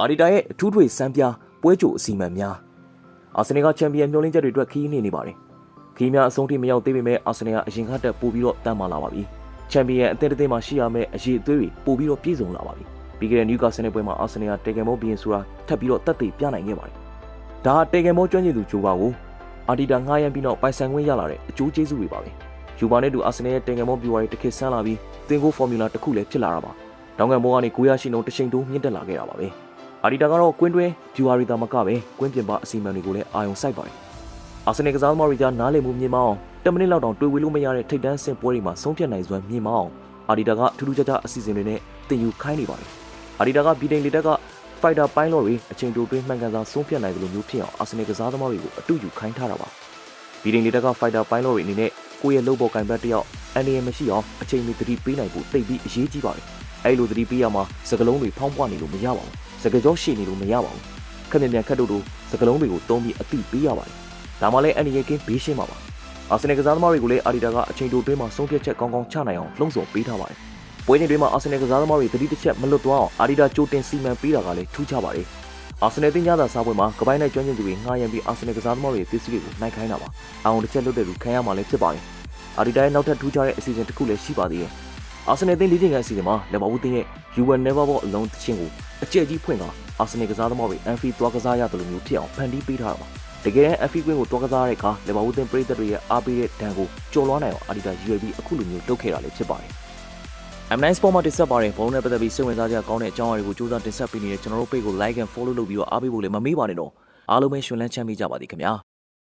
အာဒီတာရဲ့အထူးထွေစမ်းပြပွဲကြိုအစီအမံများအာဆင်နယ်ကချန်ပီယံမျှော်လင့်ချက်တွေအတွက်ခီးနေနေပါတယ်ခီးများအဆုံးထိမရောက်သေးပေမဲ့အာဆင်နယ်ကအရင်ကတက်ပို့ပြီးတော့တန်မာလာပါပြီချန်ပီယံအသင်းတစ်သင်းမှာရှိရမယ့်အရေးအသွေးတွေပို့ပြီးတော့ပြည့်စုံလာပါပြီပြီးခဲ့တဲ့နယူကာဆယ်နယ်ပွဲမှာအာဆင်နယ်ကတေဂန်မောဘီယင်ဆိုတာထပ်ပြီးတော့တက်သေးပြနိုင်ခဲ့ပါတယ်ဒါဟာတေဂန်မောကျွမ်းကျင်သူဂျိုဘာကိုအာဒီတာငှားရမ်းပြီးတော့ပိုင်ဆိုင်ခွင့်ရလာတဲ့အကျိုးကျေးဇူးတွေပါပဲယူဘာနဲ့တူအာဆင်နယ်ရဲ့တေဂန်မောဘီဝါရီတစ်ခေတ်ဆန်းလာပြီးသင်ကိုဖော်မြူလာတစ်ခုလည်းဖြစ်လာတာပါတောင်ကန်မောကနေကိုရရှိနှုန်းတစ်ချိန်တိုးမြင့်တက်လာခဲ့တာပါပဲ အာဒီတာကတော့ကွင်းတွင်းဗျူဟာရီတာမကပဲကွင်းပြင်ပအစီအမံတွေကိုလည်းအာရုံစိုက်ပါတယ်။အာဆင်နယ်ကစားသမားတွေကြားနားလည်မှုမြင့်မအောင်10မိနစ်လောက်တောင်တွေ့ဝေလို့မရတဲ့ထိပ်တန်းဆင့်ပွဲတွေမှာဆုံးဖြတ်နိုင်စွမ်းမြင့်မအောင်အာဒီတာကထူးထူးခြားခြားအစီအစဉ်တွေနဲ့တင်ယူခိုင်းနေပါတယ်။အာဒီတာကဗီဒိန်လီတက်ကဖိုက်တာပိုင်းလော့တွေအချိန်တိုတွင်းမှန်ကန်စွာဆုံးဖြတ်နိုင်တယ်လို့မျိုးဖြစ်အောင်အာဆင်နယ်ကစားသမားတွေကိုအတူယူခိုင်းထားတာပါ။ဗီဒိန်လီတက်ကဖိုက်တာပိုင်းလော့တွေအနေနဲ့ကိုယ့်ရဲ့လုပ်ပေါ်ကင်ဘတ်တယောက်အန်ဒီယံမရှိအောင်အချိန်မီသတိပေးနိုင်ဖို့တိတ်ပြီးအရေးကြီးပါတယ်။အဲ့လိုသတိပေးရမှာစကလုံးတွေဖောင်းပွားနေလို့မရပါဘူး။ စကကြောရှိနေလို့မရပါဘူး။ခက်မြန်မြန်ခက်တို့တို့စကလုံးတွေကိုတုံးပြီးအတိပေးရပါတယ်။ဒါမှလည်းအန်ဒီယံကင်းဘေးရှင်းပါပါ။အာဆင်နယ်ကစားသမားတွေကိုလည်းအာဒီတာကအချိန်တိုတွင်းမှာဆုံးဖြတ်ချက်ကောင်းကောင်းချနိုင်အောင်လှုံ့ဆော်ပေးထားပါတယ်။ပွဲချိန်တွေမှာအာဆင်နယ်ကစားသမားတွေသတိတစ်ချက်မလွတ်သွားအောင်အာဒီတာကြိုတင်စီမံပေးတာကလည်းထူးခြားပါတယ်။အာဆင်နယ်တင်ကြတာစားပွဲမှာကပိုင်းနဲ့ကျွမ်းကျင်သူတွေငှားရမ်းပြီးအာဆင်နယ်ကစားသမားတွေရဲ့ပစ္စည်းတွေကိုနိုင်ခိုင်းတာပါ။အောင်တစ်ချက်လွတ်တဲ့လူခံရမှာလည်းဖြစ်ပါတယ်။အာဒီတာရဲ့နောက်ထပ်ထူးခြားတဲ့အစီအစဉ်တစ်ခုလည်းရှိပါသေးတယ်။ အာဆင်နယ်တင်လေးချိန်ကန်အစီအစဉ်မှာလက်မဘူးတင်ရဲ့ You will never walk alone တခြင်းကိုအကျက်ကြီးဖွင့်ကအာဆင်နယ်ကစားသမားတွေအန်ဖီသွားကစားရတယ်လို့မျိုးဖြစ်အောင်ဖန်တီးပေးထားတာပါတကယ်တမ်းအန်ဖီကွင်းကိုသွားကစားတဲ့အခါလက်မဘူးတင်ပရိသတ်တွေရဲ့အားပေးတဲ့ဒဏ်ကိုကျော်လွှားနိုင်အောင်အာဒီတာ UAB အခုလိုမျိုးလုပ်ခဲ့တာလည်းဖြစ်ပါတယ် M9 Sport မှာတင်ဆက်ပါတယ်ဘုံနဲ့ပတ်သက်ပြီးစိတ်ဝင်စားကြကောင်းတဲ့အကြောင်းအရာတွေကိုစူးစမ်းတင်ဆက်ပေးနေတဲ့ကျွန်တော်တို့ page ကို like and follow လုပ်ပြီးတော့အားပေးဖို့လည်းမမေ့ပါနဲ့တော့အားလုံးပဲရှင်လန်းချမ်းမြေ့ကြပါသည်ခင်ဗျာ